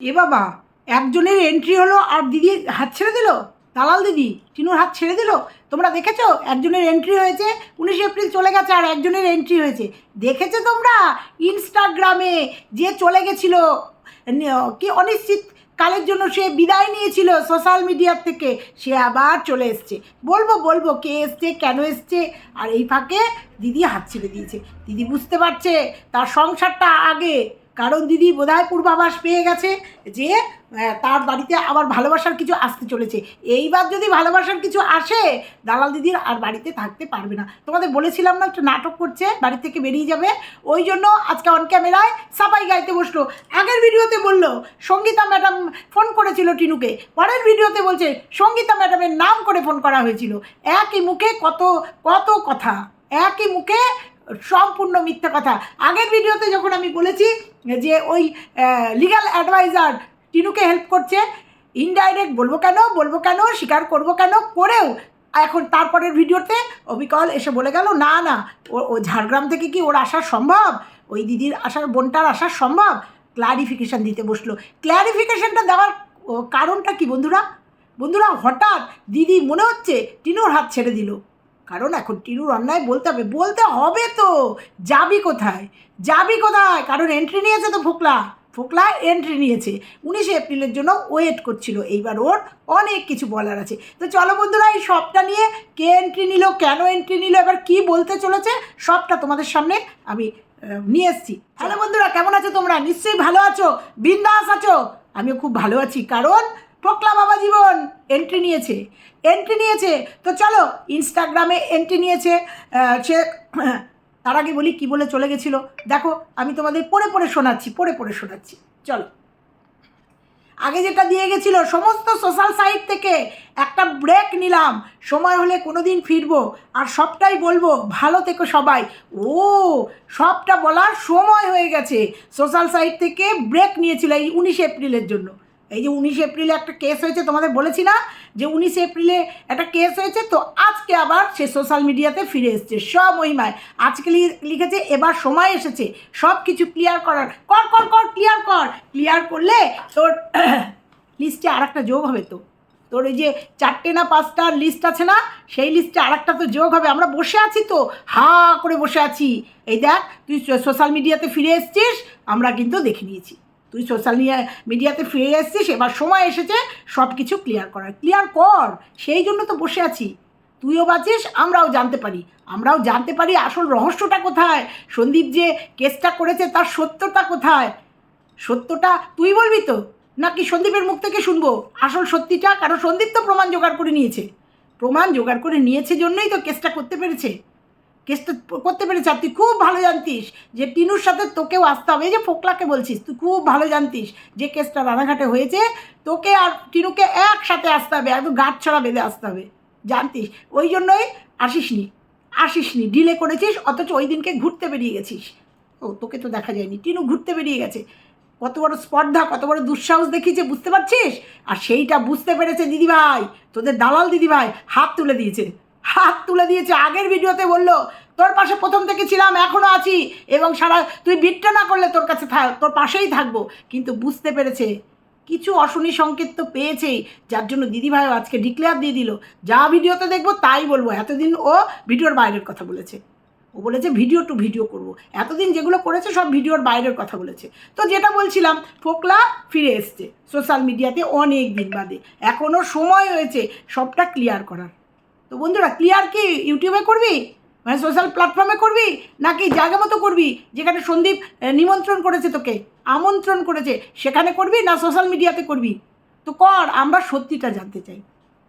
এ বাবা, একজনের এন্ট্রি হলো আর দিদি হাত ছেড়ে দিল? দালাল দিদি, টিনুর হাত ছেড়ে দিল? তোমরা দেখেছ? একজনের এন্ট্রি হয়েছে, উনিশে এপ্রিল চলে গেছে আর একজনের এন্ট্রি হয়েছে। দেখেছ তোমরা? ইনস্টাগ্রামে যে চলে গেছিল কি অনিশ্চিত কালের জন্য সে বিদায় নিয়েছিল সোশ্যাল মিডিয়ার থেকে, সে আবার চলে এসছে। বলব বলব, কে এসছে, কেন এসছে? আর এই ফাঁকে দিদি হাত ছেড়ে দিয়েছে। দিদি বুঝতে পারছে, তার সংসারটা আগে কারণ দিদি বোধহয় পূর্বাভাস পেয়ে গেছে যে তার বাড়িতে আবার ভালোবাসার কিছু আসতে চলেছে। এইবার যদি ভালোবাসার কিছু আসে, দালাল দিদির আর বাড়িতে থাকতে পারবে না। তোমাদের বলেছিলাম না একটা নাটক করছে, বাড়ি থেকে বেরিয়ে যাবে। ওই জন্য আজকে অন ক্যামেরায় সাপাই গাইতে বসল। আগের ভিডিওতে বলল, সঙ্গীতা ম্যাডাম ফোন করেছিল টিনুকে। পরের ভিডিওতে বলছে, সঙ্গীতা ম্যাডামের নাম করে ফোন করা হয়েছিল। একই মুখে কত কত কথা। একই মুখে সম্পূর্ণ মিথ্যা কথা। আগের ভিডিওতে যখন আমি বলেছি যে ওই লিগ্যাল অ্যাডভাইজার টিনুকে হেল্প করছে ইনডাইরেক্ট বলব কেন বলব কেন, স্বীকার করব কেন, করেও এখন তারপরের ভিডিওতে অবিকল এসে বলে গেল, না না, ও ঝাড়গ্রাম থেকে কি ওর আসা সম্ভব? ওই দিদির আসার, বোনটার আসা সম্ভব? ক্লারিফিকেশান দিতে বসল। ক্লারিফিকেশানটা দেওয়ার কারণটা কি বন্ধুরা? বন্ধুরা, হঠাৎ দিদি মনে হচ্ছে টিনুর হাত ছেড়ে দিল। কারণ এখন টিনুর অন্যায় বলতে হবে। বলতে হবে তো। যাবি কোথায়? যাবি কোথায়? কারণ এন্ট্রি নিয়েছে তো ফোকলা। ফোকলা এন্ট্রি নিয়েছে। উনিশে এপ্রিলের জন্য ওয়েট করছিল। এইবার ওর অনেক কিছু বলার আছে। তো চলো বন্ধুরা, এই সবটা নিয়ে কে এন্ট্রি নিল, কেন এন্ট্রি নিল, এবার কি বলতে চলেছে, সবটা তোমাদের সামনে আমি নিয়ে এসেছি। হ্যালো বন্ধুরা, কেমন আছো তোমরা? নিশ্চয়ই ভালো আছো। বিন্দাস আছো। আমিও খুব ভালো আছি। কারণ ফোকলা বাবা জীবন এন্ট্রি নিয়েছে। এন্ট্রি নিয়েছে। তো চলো ইনস্টাগ্রামে এন্ট্রি নিয়েছে। সে, তার আগে বলি কি বলে চলে গেছিল। দেখো, আমি তোমাদের পড়ে পড়ে শোনাচ্ছি, পড়ে পড়ে শোনাচ্ছি। চলো। আগে যেটা দিয়ে গেছিল, সমস্ত সোশ্যাল সাইট থেকে একটা ব্রেক নিলাম। সময় হলে কোনো দিন ফিরবো। আর সবটাই বলব, ভালো থেকো সবাই। ও, সবটা বলার সময় হয়ে গেছে। সোশ্যাল সাইট থেকে ব্রেক নিয়েছিল এই উনিশে এপ্রিলের জন্য। এই যে উনিশে এপ্রিলে একটা কেস হয়েছে, তোমাদের বলেছি না? যে উনিশে এপ্রিলে একটা কেস হয়েছে, তো আজকে আবার সে সোশ্যাল মিডিয়াতে ফিরে এসছে, সব মহিমায়। আজকে লিখেছে, এবার সময় এসেছে সব কিছু ক্লিয়ার করার। কর কর কর ক্লিয়ার কর। ক্লিয়ার করলে তোর লিস্টে আর একটা যোগ হবে তো। তোর ওই যে চারটে না পাঁচটার লিস্ট আছে না, সেই লিস্টে আর একটা তো যোগ হবে। আমরা বসে আছি তো, হা করে বসে আছি। এই দেখ, তুই সোশ্যাল মিডিয়াতে ফিরে এসছিস, আমরা কিন্তু দেখে নিয়েছি। তুই সোশ্যাল মিডিয়াতে ফিরে এসছিস, এবার সময় এসেছে সব কিছু ক্লিয়ার করার। ক্লিয়ার কর, সেই জন্য তো বসে আছি। তুইও বাঁচিস, আমরাও জানতে পারি। আমরাও জানতে পারি আসল রহস্যটা কোথায়। সন্দীপ যে কেসটা করেছে তার সত্যটা কোথায়? সত্যটা তুই বলবি তো? নাকি সন্দীপের মুখ থেকে শুনব? আসল সত্যিটা? কারণ সন্দীপ তো প্রমাণ জোগাড় করে নিয়েছে। প্রমাণ জোগাড় করে নিয়েছে জন্যই তো কেসটা করতে পেরেছে। কেসটা করতে পেরেছে আর তুই খুব ভালো জানতিস যে টিনুর সাথে তোকেও আসতে হবে। এই যে ফোকলাকে বলছিস, তুই খুব ভালো জানতিস যে কেসটা রানাঘাটে হয়েছে। তোকে আর টিনুকে একসাথে আসতে হবে, একদম গাছ ছড়া বেঁধে আসতে হবে। জানতিস? ওই জন্যই আসিসনি আসিসনি। ডিলে করেছিস, অথচ ওই দিনকে ঘুরতে বেরিয়ে গেছিস। ও, তোকে তো দেখা যায়নি। টিনু ঘুরতে বেরিয়ে গেছে। কত বড় স্পর্ধা, কত বড় দুঃসাহস দেখিয়েছে, বুঝতে পারছিস? আর সেইটা বুঝতে পেরেছে দিদিভাই, তোদের দালাল দিদিভাই, হাত তুলে দিয়েছে। হাত তুলে দিয়েছে, আগের ভিডিওতে বলল, তোর পাশে প্রথম থেকে ছিলাম এখনও আছি। এবং সারা, তুই বিটটা না করলে তোর কাছে থাক তোর পাশেই থাকব। কিন্তু বুঝতে পেরেছে, কিছু অশনি সংকেত তো পেয়েছেই, যার জন্য দিদিভাইও আজকে ডিক্লেয়ার দিয়ে দিল। যা ভিডিওতে দেখব তাই বলব। এতদিন ও ভিডিওর বাইরের কথা বলেছে। ও বলেছে, ভিডিও টু ভিডিও করব। এতদিন যেগুলো করেছে সব ভিডিওর বাইরের কথা বলেছে। তো যেটা বলছিলাম, ফোকলা ফিরে এসছে। সোশ্যাল মিডিয়াতে অনেক দিন বাদে। এখনও সময় হয়েছে সবটা ক্লিয়ার করার। তো বন্ধুরা ক্লিয়ার কি? ইউটিউবে করবি? মানে সোশ্যাল প্ল্যাটফর্মে করবি? নাকি জায়গা মতো করবি? যেখানে সন্দীপ নিমন্ত্রণ করেছে তোকে, আমন্ত্রণ করেছে, সেখানে করবি না সোশ্যাল মিডিয়াতে করবি? তো কর, আমরা সত্যিটা জানতে চাই।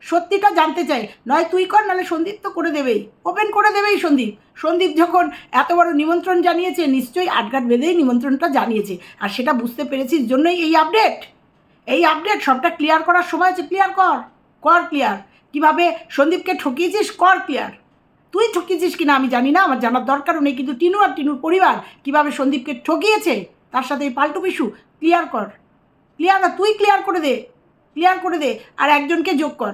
সত্যিটা জানতে চাই। নয় তুই কর, নাহলে সন্দীপ তো করে দেবেই। ওপেন করে দেবেই সন্দীপ। সন্দীপ যখন এত বড় নিমন্ত্রণ জানিয়েছে, নিশ্চয়ই আটঘাট বেঁধেই নিমন্ত্রণটা জানিয়েছে। আর সেটা বুঝতে পেরেছিস জন্যই এই আপডেট এই আপডেট সবটা ক্লিয়ার করার সময় আছে ক্লিয়ার কর। কর ক্লিয়ার কীভাবে সন্দীপকে ঠকিয়েছিস? কর ক্লিয়ার তুই ঠকিয়েছিস কিনা আমি জানি না, আমার জানার দরকারও নেই, কিন্তু টিনু আর টিনুর পরিবার কীভাবে সন্দীপকে ঠকিয়েছে, তার সাথে এই পাল্টু পিসু ক্লিয়ার কর। ক্লিয়ার না, তুই ক্লিয়ার করে দে ক্লিয়ার করে দে, আর একজনকে যোগ কর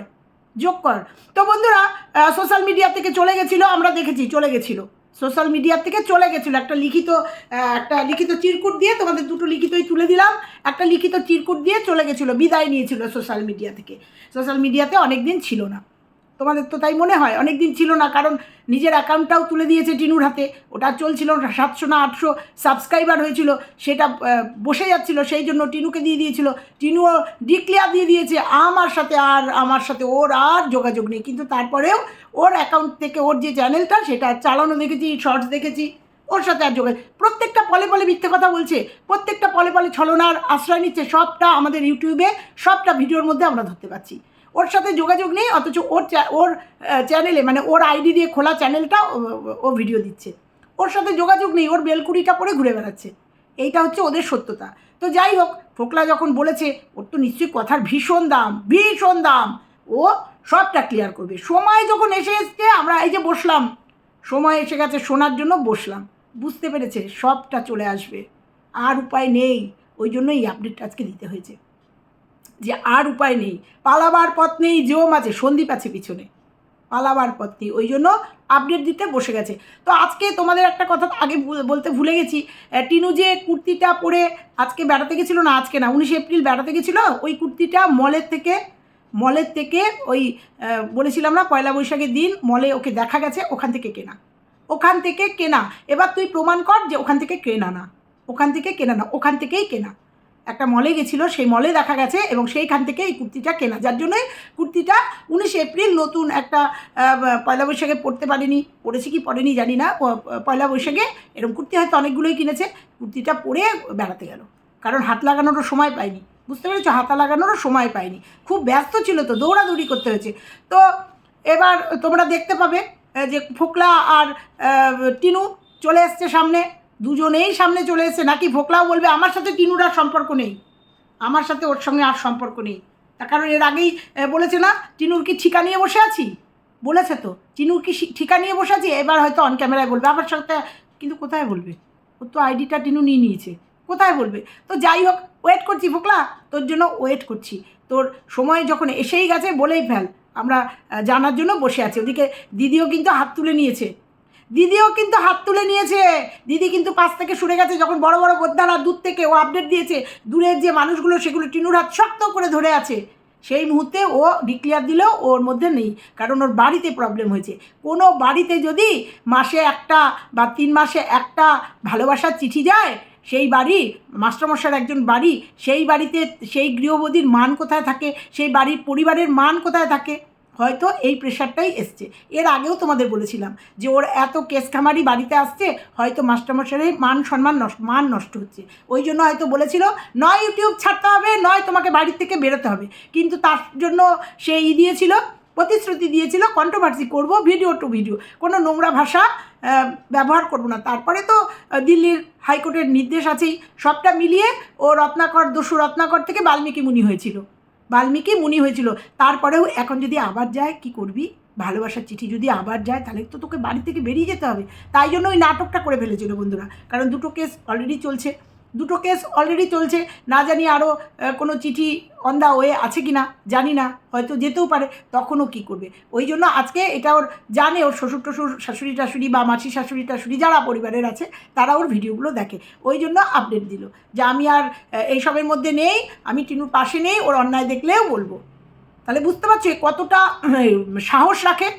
যোগ কর। তো বন্ধুরা সোশ্যাল মিডিয়া থেকে চলে গেছিল, আমরা দেখেছি, চলে গেছিল। সোশ্যাল মিডিয়ার থেকে চলে গেছিল। একটা লিখিত একটা লিখিত চিরকুট দিয়ে তোমাদের দুটো লিখিতই তুলে দিলাম। একটা লিখিত চিরকুট দিয়ে চলে গেছিল, বিদায় নিয়েছিল সোশ্যাল মিডিয়া থেকে। সোশ্যাল মিডিয়াতে অনেক দিন ছিল না। তোমাদের তো তাই মনে হয় অনেক দিন ছিল না, কারণ নিজের অ্যাকাউন্টটাও তুলে দিয়েছে টিনুর হাতে। ওটা চলছিল সাতশো না আটশো সাবস্ক্রাইবার হয়েছিল, সেটা বসে যাচ্ছিল, সেই জন্য টিনুকে দিয়ে দিয়েছিল। টিনুও ডিক্লেয়ার দিয়ে দিয়েছে, আমার সাথে আর আমার সাথে ওর আর যোগাযোগ নেই। কিন্তু তারপরেও ওর অ্যাকাউন্ট থেকে ওর যে চ্যানেলটা সেটা চালানো দেখেছি শর্টস দেখেছি, ওর সাথে আর যোগাযোগ প্রত্যেকটা পলে পলে মিথ্যে কথা বলছে, প্রত্যেকটা পলে পলে ছলনার আশ্রয় নিচ্ছে, সবটা আমাদের ইউটিউবে সবটা ভিডিওর মধ্যে আমরা ধরতে পারছি। ওর সাথে যোগাযোগ নেই, অথচ ওর ওর চ্যানেলে মানে ওর আইডি দিয়ে খোলা চ্যানেলটা ও- ভিডিও দিচ্ছে। ওর সাথে যোগাযোগ নেই, ওর বেলকুড়িটা পরে ঘুরে বেড়াচ্ছে। এইটা হচ্ছে ওদের সত্যতা। তো যাই হোক, ফোকলা যখন বলেছে, ওর তো নিশ্চয়ই কথার ভীষণ দাম ভীষণ দাম। ও সবটা ক্লিয়ার করবে। সময় যখন এসে এসছে, আমরা এই যে বসলাম, সময় এসে গেছে শোনার জন্য বসলাম। বুঝতে পেরেছে, সবটা চলে আসবে। আর উপায় নেই, ওই জন্য এই আপডেটটা আজকে দিতে হয়েছে। যে আর উপায় নেই। পালাবার পথ নেই যেও মাঝে সন্দীপ আছে পিছনে। পালাবার পথ নেই, ওই জন্য আপডেট দিতে বসে গেছে। তো আজকে তোমাদের একটা কথা আগে বলতে ভুলে গেছি। টিনু যে কুর্তিটা পরে আজকে বেড়াতে গেছিল না, আজকে না, উনিশে এপ্রিল বেড়াতে গেছিল, ওই কুর্তিটা মলের থেকে মলের থেকে ওই বলেছিলাম না, পয়লা বৈশাখের দিন মলে ওকে দেখা গেছে, ওখান থেকে কেনা। ওখান থেকে কেনা। এবার তুই প্রমাণ কর যে ওখান থেকে কেনা না। ওখান থেকে কেনা না, ওখান থেকেই কেনা। একটা মলে গেছিল, সেই মলে দেখা গেছে এবং সেইখান থেকে এই কুর্তিটা কেনা। যার জন্যই কুর্তিটা উনিশে এপ্রিল নতুন একটা পয়লা বৈশাখে পরতে পারেনি। পরেছি কি পরেনি জানি না। পয়লা বৈশাখে এরকম কুর্তি হয়তো অনেকগুলোই কিনেছে। কুর্তিটা পরে বেড়াতে গেল। কারণ হাত লাগানোরও সময় পায়নি বুঝতে পেরেছ? হাতা লাগানোরও সময় পায়নি খুব ব্যস্ত ছিল তো, দৌড়াদৌড়ি করতে হয়েছে। তো এবার তোমরা দেখতে পাবে যে ফোকলা আর টিনু চলে এসছে সামনে। দুজনেই সামনে চলে এসছে। নাকি ভোকলাও বলবে, আমার সাথে টিনুর আর সম্পর্ক নেই। আমার সাথে ওর সঙ্গে আর সম্পর্ক নেই। তার কারণ এর আগেই বলেছে না, টিনুর কি ঠিকা নিয়ে বসে আছি? বলেছে তো, টিনুর কি ঠিকা নিয়ে বসে আছি? এবার হয়তো অন ক্যামেরায় বলবে, আমার সাথে কিন্তু কোথায় বলবে? ওর তো আইডিটা টিনু নিয়ে নিয়েছে, কোথায় বলবে? তো যাই হোক ওয়েট করছি ফোকলা তোর জন্য ওয়েট করছি। তোর সময় যখন এসেই গেছে বলেই ফেল, আমরা জানার জন্য বসে আছি। ওদিকে দিদিও কিন্তু হাত তুলে নিয়েছে। দিদিও কিন্তু হাত তুলে নিয়েছে। দিদি কিন্তু পাশ থেকে সরে গেছে, যখন বড় বড় বোদ্ধারা দূর থেকে ও আপডেট দিয়েছে, দূরের যে মানুষগুলো সেগুলো টিনুর হাত শক্ত করে ধরে আছে। সেই মুহূর্তে ও ডিক্লেয়ার দিলেও ওর মধ্যে নেই, কারণ ওর বাড়িতে প্রবলেম হয়েছে। কোনো বাড়িতে যদি মাসে একটা বা তিন মাসে একটা ভালোবাসার চিঠি যায়, সেই বাড়ি মাস্টারমশার একজন বাড়ি, সেই বাড়িতে সেই গৃহবধূর মান কোথায় থাকে, সেই বাড়ির পরিবারের মান কোথায় থাকে? হয়তো এই প্রেশারটাই এসছে। এর আগেও তোমাদের বলেছিলাম যে ওর এত কেস খামারি বাড়িতে আসছে, হয়তো মাস্টারমশারের মান সম্মান নষ্ট, মান নষ্ট হচ্ছে। ওই জন্য হয়তো বলেছিল, নয় ইউটিউব ছাড়তে হবে, নয় তোমাকে বাড়ির থেকে বেরোতে হবে। কিন্তু তার জন্য সে ই দিয়েছিল, প্রতিশ্রুতি দিয়েছিল কন্ট্রোভার্সি করব ভিডিও টু ভিডিও কোনো নোংরা ভাষা ব্যবহার করব না। তারপরে তো দিল্লির হাইকোর্টের নির্দেশ আছেই। সবটা মিলিয়ে ও রত্নাকর, দস্যু রত্নাকর থেকে বাল্মীকি মুনি হয়েছিল। বাল্মীকি মুনি হয়েছিল। তারপরেও এখন যদি আবার যায়, কি করবি? ভালোবাসার চিঠি যদি আবার যায়, তাহলে তো তোকে বাড়ি থেকে বেরিয়ে যেতে হবে। তাই জন্য ওই নাটকটা করে ফেলেছিল বন্ধুরা। কারণ দুটো কেস অলরেডি চলছে। দুটো কেস অলরেডি চলছে। না জানি আরও কোনো চিঠি অন দা ওয়ে আছে কি না জানি না, হয়তো যেতেও পারে, তখনও কি করবে? ওই জন্য আজকে এটা ওর জানে, ওর শ্বশুর টশুর, শাশুড়ি টাশুড়ি বা মাসি শাশুড়ি টাশুড়ি যারা পরিবারের আছে, তারা ওর ভিডিওগুলো দেখে। ওই জন্য আপডেট দিল যে আমি আর এইসবের মধ্যে নেই, আমি টিনুর পাশে নেই, ওর অন্যায় দেখলেও বলব। তাহলে বুঝতে পারছ কতটা সাহস রাখে,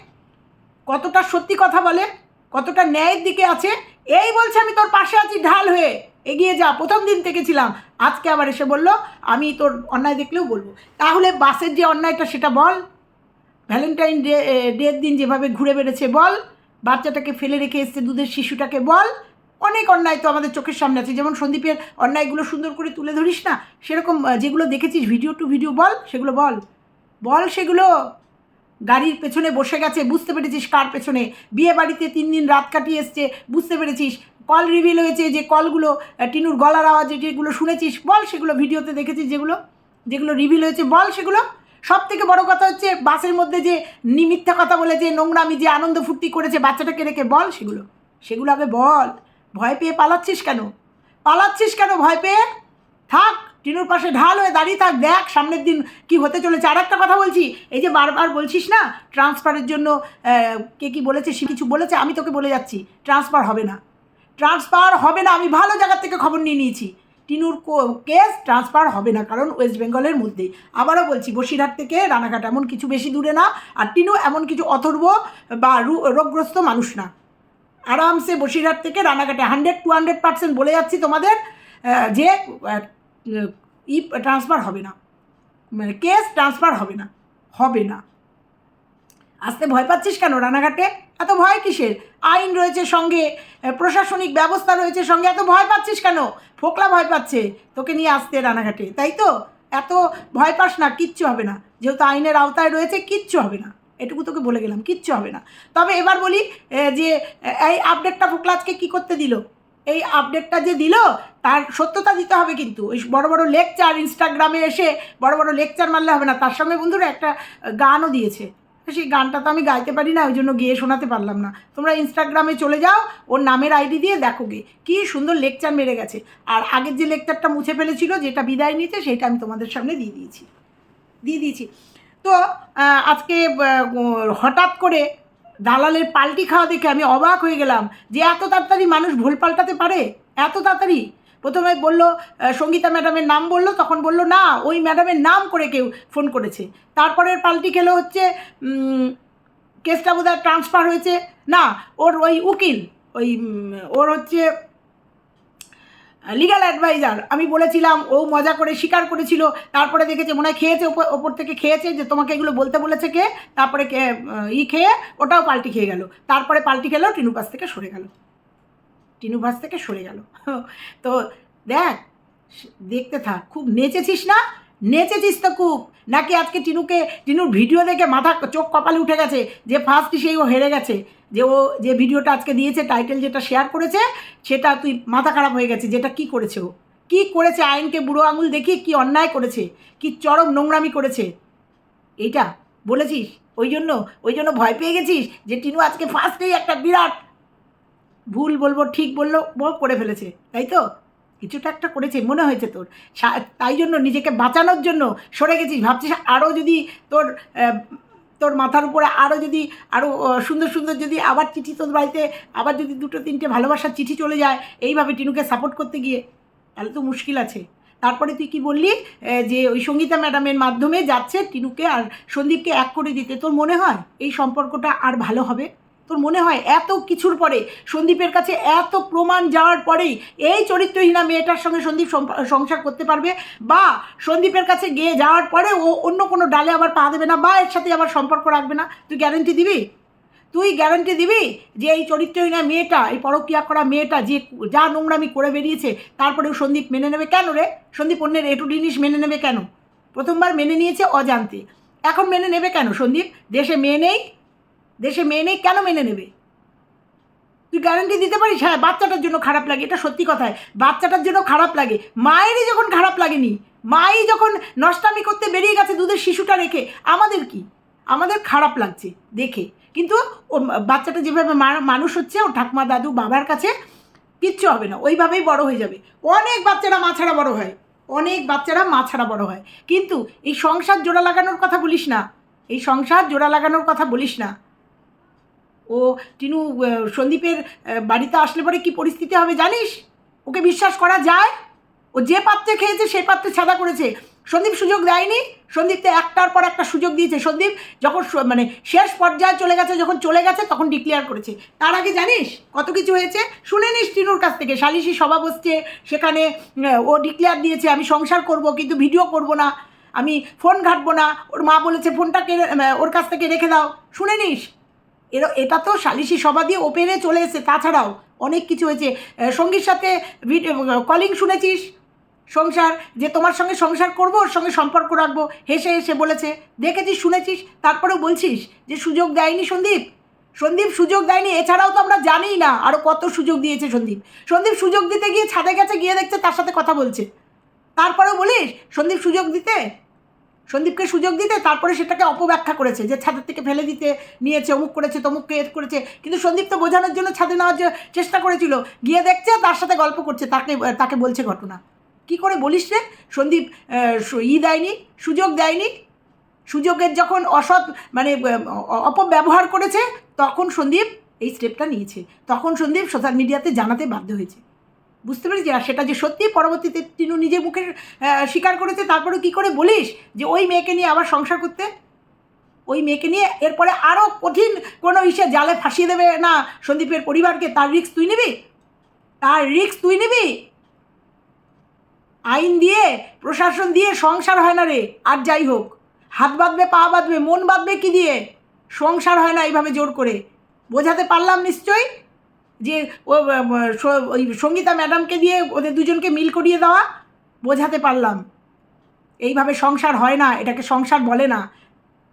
কতটা সত্যি কথা বলে, কতটা ন্যায়ের দিকে আছে, এই বলছে আমি তোর পাশে আছি ঢাল হয়ে। এগিয়ে যা, প্রথম দিন থেকে ছিলাম। আজকে আবার এসে বলল, আমি তোর অন্যায় দেখলেও বলব। তাহলে বাসের যে অন্যায়টা সেটা বল। ভ্যালেন্টাইন ডে ডের দিন যেভাবে ঘুরে বেড়েছে বল। বাচ্চাটাকে ফেলে রেখে এসছে দুধের শিশুটাকে বল। অনেক অন্যায় তো আমাদের চোখের সামনে আছে। যেমন সন্দীপের অন্যায়গুলো সুন্দর করে তুলে ধরিস না? সেরকম যেগুলো দেখেছিস, ভিডিও টু ভিডিও বল, সেগুলো বল। বল সেগুলো গাড়ির পেছনে বসে গেছে, বুঝতে পেরেছিস কার পেছনে? বিয়ে বাড়িতে তিন দিন রাত কাটিয়ে এসছে, বুঝতে পেরেছিস? কল রিভিল হয়েছে যে কলগুলো টিনুর গলার আওয়াজে যেগুলো শুনেছিস, বল সেগুলো ভিডিওতে দেখেছিস যেগুলো যেগুলো রিভিল হয়েছে, বল সেগুলো। সব থেকে বড় কথা হচ্ছে বাসের মধ্যে যে নি- মিথ্যা কথা বলে যে নোংরামি, যে আনন্দ ফুর্তি করেছে বাচ্চাটাকে রেখে, বল সেগুলো। সেগুলো আগে বল। ভয় পেয়ে পালাচ্ছিস কেন? পালাচ্ছিস কেন ভয় পেয়ে? থাক টিনুর পাশে ঢাল হয়ে দাঁড়িয়ে থাক, দেখ সামনের দিন কি হতে চলেছে। আর একটা কথা বলছি, এই যে বারবার বলছিস না, ট্রান্সফারের জন্য কে কি বলেছে, সে কিছু বলেছে, আমি তোকে বলে যাচ্ছি, ট্রান্সফার হবে না। ট্রান্সফার হবে না, আমি ভালো জায়গার থেকে খবর নিয়ে নিয়েছি। টিনুর কেস ট্রান্সফার হবে না, কারণ ওয়েস্ট বেঙ্গলের মধ্যেই। আবারও বলছি, বসিরহাট থেকে রানাঘাট এমন কিছু বেশি দূরে না, আর টিনু এমন কিছু অথর্ব বা রোগগ্রস্ত মানুষ না। আরামসে বসিরহাট থেকে রানাঘাটে হান্ড্রেড টু হান্ড্রেড পার্সেন্ট বলে যাচ্ছি তোমাদের যে ই ট্রান্সফার হবে না। মানে কেস ট্রান্সফার হবে না হবে না। আসতে ভয় পাচ্ছিস কেন রানাঘাটে? এত ভয় কিসের? আইন রয়েছে সঙ্গে প্রশাসনিক ব্যবস্থা রয়েছে সঙ্গে, এত ভয় পাচ্ছিস কেন? ফোকলা ভয় পাচ্ছে, তোকে নিয়ে আসতে রানাঘাটে, তাই তো? এত ভয় পাস না, কিচ্ছু হবে না। যেহেতু আইনের আওতায় রয়েছে, কিচ্ছু হবে না। এটুকু তোকে বলে গেলাম, কিচ্ছু হবে না। তবে এবার বলি যে এই আপডেটটা ফোকলা আজকে কী করতে দিল? এই আপডেটটা যে দিল, তার সত্যতা দিতে হবে কিন্তু। ওই বড় বড় লেকচার ইনস্টাগ্রামে এসে বড় বড় লেকচার মারলে হবে না। তার সঙ্গে বন্ধুরা একটা গানও দিয়েছে। সেই গানটা তো আমি গাইতে পারি না, ওই জন্য গিয়ে শোনাতে পারলাম না। তোমরা ইনস্টাগ্রামে চলে যাও, ওর নামের আইডি দিয়ে দেখো গে, কী সুন্দর লেকচার মেরে গেছে। আর আগের যে লেকচারটা মুছে ফেলেছিল, যেটা বিদায় নিতে, সেটা আমি তোমাদের সামনে দিয়ে দিয়েছি। দিয়ে দিয়েছি। তো আজকে হঠাৎ করে দালালের পাল্টি খাওয়া দেখে আমি অবাক হয়ে গেলাম যে এত তাড়াতাড়ি মানুষ ভুল পাল্টাতে পারে। এত তাড়াতাড়ি। প্রথমে বলল সঙ্গীতা ম্যাডামের নাম বলল, তখন বলল, না, ওই ম্যাডামের নাম করে কেউ ফোন করেছে। তারপরের পাল্টি খেলো হচ্ছে কেসটা বোধহয় ট্রান্সফার হয়েছে। না, ওর ওই উকিল, ওই ওর হচ্ছে লিগাল অ্যাডভাইজার আমি বলেছিলাম, ও মজা করে স্বীকার করেছিল, তারপরে দেখেছে, মনে হয় খেয়েছে, ওপর থেকে খেয়েছে, যে তোমাকে এগুলো বলতে বলেছে কে, তারপরে ই খেয়ে, ওটাও পাল্টি খেয়ে গেল। তারপরে পাল্টি খেলো টিনু পাস থেকে সরে গেল। টিনু পাস থেকে সরে গেল। তো দেখ দেখতে থাক, খুব নেচেছিস না? নেচেছিস তো খুব। নাকি আজকে টিনুকে, টিনুর ভিডিও দেখে মাথা চোখ কপালে উঠে গেছে, যে ফার্স্ট সেই ও হেরে গেছে। যে ও যে ভিডিওটা আজকে দিয়েছে টাইটেল যেটা শেয়ার করেছে, সেটা তুই মাথা খারাপ হয়ে গেছে, যেটা কি করেছে ও? কি করেছে আইনকে বুড়ো আঙুল দেখিয়ে, কি অন্যায় করেছে, কি চরম নোংরামি করেছে? এইটা বলেছিস? ওই জন্য ওই জন্য ভয় পেয়ে গেছিস যে টিনু আজকে ফার্স্টেই একটা বিরাট ভুল বলব, ঠিক বলল, ও করে ফেলেছে, তাই তো? কিছুটা একটা করেছে, মনে হয়েছে তোর। তাই জন্য নিজেকে বাঁচানোর জন্য সরে গেছিস, ভাবছিস আরও যদি তোর তোর মাথার উপরে আরও যদি আরও সুন্দর সুন্দর যদি আবার চিঠি তোর বাড়িতে, আবার যদি দুটো তিনটে ভালোবাসার চিঠি চলে যায়, এইভাবে টিনুকে সাপোর্ট করতে গিয়ে, তাহলে তো মুশকিল আছে। তারপরে তুই কি বললি যে ওই সঙ্গীতা ম্যাডামের মাধ্যমে যাচ্ছে টিনুকে আর সন্দীপকে এক করে দিতে, তোর মনে হয় এই সম্পর্কটা আর ভালো হবে? তোর মনে হয় এত কিছুর পরে সন্দীপের কাছে এত প্রমাণ যাওয়ার পরেই এই চরিত্রহীনা মেয়েটার সঙ্গে সন্দীপ সংসার করতে পারবে? বা সন্দীপের কাছে গিয়ে যাওয়ার পরে ও অন্য কোনো ডালে আবার পা দেবে না, বা এর সাথে আবার সম্পর্ক রাখবে না? তুই গ্যারেন্টি দিবি? তুই গ্যারান্টি দিবি যে এই চরিত্রহীনা মেয়েটা, এই পরকিয়া করা মেয়েটা যে যা নোংরামি করে বেরিয়েছে তারপরেও সন্দীপ মেনে নেবে কেন রে? সন্দীপ অন্যের এটু জিনিস মেনে নেবে কেন? প্রথমবার মেনে নিয়েছে অজান্তে। এখন মেনে নেবে কেন সন্দীপ? দেশে মেয়ে নেই দেশে মেয়ে নেই, কেন মেনে নেবে? তুই গ্যারান্টি দিতে পারিস? হ্যাঁ বাচ্চাটার জন্য খারাপ লাগে, এটা সত্যি কথায় বাচ্চাটার জন্য খারাপ লাগে। মায়েরই যখন খারাপ লাগেনি, মাই যখন নষ্টামি করতে বেরিয়ে গেছে দুধের শিশুটা রেখে, আমাদের কি? আমাদের খারাপ লাগছে, দেখে। কিন্তু ও বাচ্চাটা যেভাবে মানুষ হচ্ছে ও ঠাকুমা দাদু বাবার কাছে কিচ্ছু হবে না, ওইভাবেই বড় হয়ে যাবে। অনেক বাচ্চারা মা ছাড়া বড় হয়। অনেক বাচ্চারা মা ছাড়া বড় হয়। কিন্তু এই সংসার জোড়া লাগানোর কথা বলিস না। এই সংসার জোড়া লাগানোর কথা বলিস না। ও টিনু সন্দীপের বাড়িতে আসলে পরে কি পরিস্থিতি হবে জানিস? ওকে বিশ্বাস করা যায়? ও যে পাত্রে খেয়েছে সেই পাত্রে ছাদা করেছে। সন্দীপ সুযোগ দেয়নি। সন্দীপ তো একটার পর একটা সুযোগ দিয়েছে। সন্দীপ যখন মানে শেষ পর্যায়ে চলে গেছে, যখন চলে গেছে, তখন ডিক্লেয়ার করেছে। তার আগে জানিস কত কিছু হয়েছে? শুনে নিস টিনুর কাছ থেকে। সালিশি সভা বসছে। সেখানে ও ডিক্লেয়ার দিয়েছে, আমি সংসার করব, কিন্তু ভিডিও করব না। আমি ফোন ঘাটবো না। ওর মা বলেছে ফোনটা ওর কাছ থেকে রেখে দাও। শুনে নিস। এর, এটা তো সালিশি সভা দিয়ে ওপেনে চলে এসেছে, তাছাড়াও অনেক কিছু হয়েছে। সঙ্গীর সাথে কলিং শুনেছিস? সংসার, যে তোমার সঙ্গে সংসার করব, ওর সঙ্গে সম্পর্ক রাখব, হেসে হেসে বলেছে। দেখেছিস, শুনেছিস? তারপরেও বলছিস যে সুযোগ দেয়নি সন্দীপ। সন্দীপ সুযোগ দেয়নি, এছাড়াও তো আমরা জানিই না আরও কত সুযোগ দিয়েছে সন্দীপ। সন্দীপ সুযোগ দিতে গিয়ে ছাদে গেছে, গিয়ে দেখছে তার সাথে কথা বলছে। তারপরেও বলিস, সন্দীপ সুযোগ দিতে সন্দীপকে সুযোগ দিতে তারপরে সেটাকে অপব্যাখ্যা করেছে, যে ছাদের থেকে ফেলে দিতে নিয়েছে, অমুক করেছে তমুককে এর করেছে। কিন্তু সন্দীপ তো বোঝানোর জন্য ছাদে নেওয়ার চেষ্টা করেছিল, গিয়ে দেখছে তার সাথে গল্প করছে, তাকে তাকে বলছে ঘটনা। কি করে বলিস রে? সন্দীপ ই দেয়নি, সুযোগ দেয়নি। সুযোগের যখন অসৎ মানে অপব্যবহার করেছে, তখন সন্দীপ এই স্টেপটা নিয়েছে। তখন সন্দীপ সোশ্যাল মিডিয়াতে জানাতে বাধ্য হয়েছে। বুঝতে পেরেছি? আর সেটা যে সত্যি পরবর্তীতে তিনু নিজে মুখে স্বীকার করেছে তারপরে কি করে বলিস যে ওই মেয়েকে নিয়ে আবার সংসার করতে? ওই মেয়েকে নিয়ে এরপরে আরও কঠিন কোনো ইসে জালে ফাঁসিয়ে দেবে না সন্দীপের পরিবারকে? তার রিক্স তুই নিবি? তার রিক্স তুই নিবি? আইন দিয়ে, প্রশাসন দিয়ে সংসার হয় না রে। আর যাই হোক, হাত বাঁধবে, পা বাঁধবে, মন বাঁধবে কি দিয়ে? সংসার হয় না এইভাবে জোর করে। বোঝাতে পারলাম নিশ্চয়ই? যে ও ওই সঙ্গীতা ম্যাডামকে দিয়ে ওদের দুজনকে মিল করিয়ে দেওয়া, বোঝাতে পারলাম। এইভাবে সংসার হয় না, এটাকে সংসার বলে না।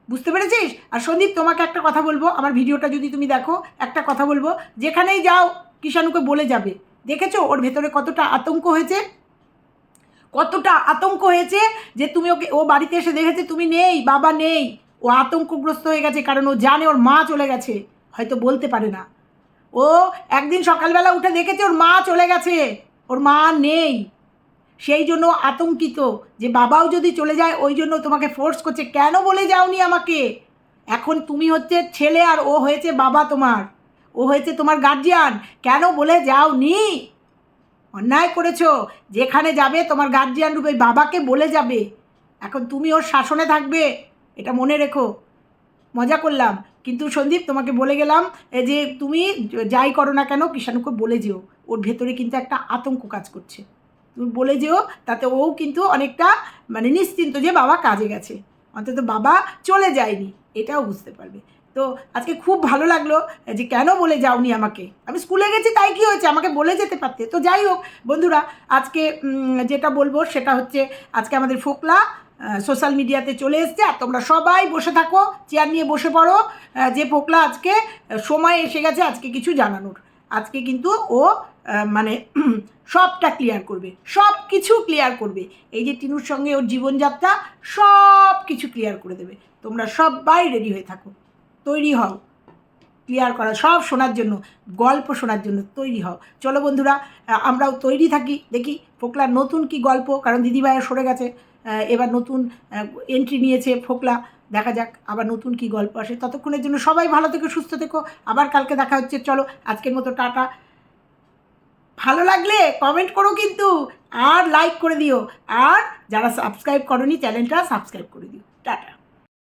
বুঝতে পেরেছিস? আর সন্দীপ, তোমাকে একটা কথা বলব, আমার ভিডিওটা যদি তুমি দেখো, একটা কথা বলব, যেখানেই যাও, কিষাণুকে বলে যাবে। দেখেছ? ওর ভেতরে কতটা আতঙ্ক হয়েছে? কতটা আতঙ্ক হয়েছে যে তুমি ওকে, ও বাড়িতে এসে দেখেছে, তুমি নেই, বাবা নেই। ও আতঙ্কগ্রস্ত হয়ে গেছে, কারণ ও জানে ওর মা চলে গেছে। হয়তো বলতে পারে না। ও, একদিন সকালবেলা উঠে দেখেছে ওর মা চলে গেছে। ওর মা নেই। সেই জন্য আতঙ্কিত যে বাবাও যদি চলে যায়, ওই জন্য তোমাকে ফোর্স করছে। কেন বলে যাওনি আমাকে? এখন তুমি হচ্ছে ছেলে আর ও হয়েছে বাবা তোমার। ও হয়েছে তোমার গার্জিয়ান কেন বলে যাওনি? অন্যায় করেছ। যেখানে যাবে তোমার গার্জিয়ান রূপে বাবাকে বলে যাবে। এখন তুমি ওর শাসনে থাকবে, এটা মনে রেখো। মজা করলাম। কিন্তু সন্দীপ, তোমাকে বলে গেলাম যে তুমি যাই করো না কেন, কিষাণুকে বলে যেও। ওর ভেতরে কিন্তু একটা আতঙ্ক কাজ করছে। তুমি বলে যেও, তাতে ও কিন্তু অনেকটা মানে নিশ্চিন্ত যে বাবা কাজে গেছে। অন্তত বাবা চলে যায়নি, এটাও বুঝতে পারবে। তো আজকে খুব ভালো লাগল যে কেন বলে যাওনি আমাকে। আমি স্কুলে গেছি, তাই কি হয়েছে? আমাকে বলে যেতে পারতে। তো যাই হোক, বন্ধুরা, আজকে যেটা বলব সেটা হচ্ছে, আজকে আমাদের ফোকলা সোশ্যাল মিডিয়াতে চলে এসছে। আর তোমরা সবাই বসে থাকো চেয়ার নিয়ে বসে পড়ো। যে ফোকলা আজকে সময় এসে গেছে আজকে কিছু জানানোর। আজকে কিন্তু ও মানে সবটা ক্লিয়ার করবে। সব কিছু ক্লিয়ার করবে। এই যে টিনুর সঙ্গে ওর জীবনযাত্রা সব কিছু ক্লিয়ার করে দেবে। তোমরা সবাই রেডি হয়ে থাকো। তৈরি হও। ক্লিয়ার করা, সব শোনার জন্য, গল্প শোনার জন্য তৈরি হও। চলো বন্ধুরা আমরাও তৈরি থাকি। দেখি ফোকলার নতুন কি গল্প? কারণ দিদিভাইয়ের সরে গেছে। এবার নতুন এন্ট্রি নিয়েছে ফোকলা, দেখা যাক আবার নতুন কি গল্প আসে। ততক্ষণের জন্য সবাই ভালো থেকো, সুস্থ থেকো। আবার কালকে দেখা হচ্ছে, চলো, আজকের মতো টাটা। ভালো লাগলে কমেন্ট করো কিন্তু, আর লাইক করে দিও। আর যারা সাবস্ক্রাইব করনি চ্যানেলটা সাবস্ক্রাইব করে দিও। টাটা।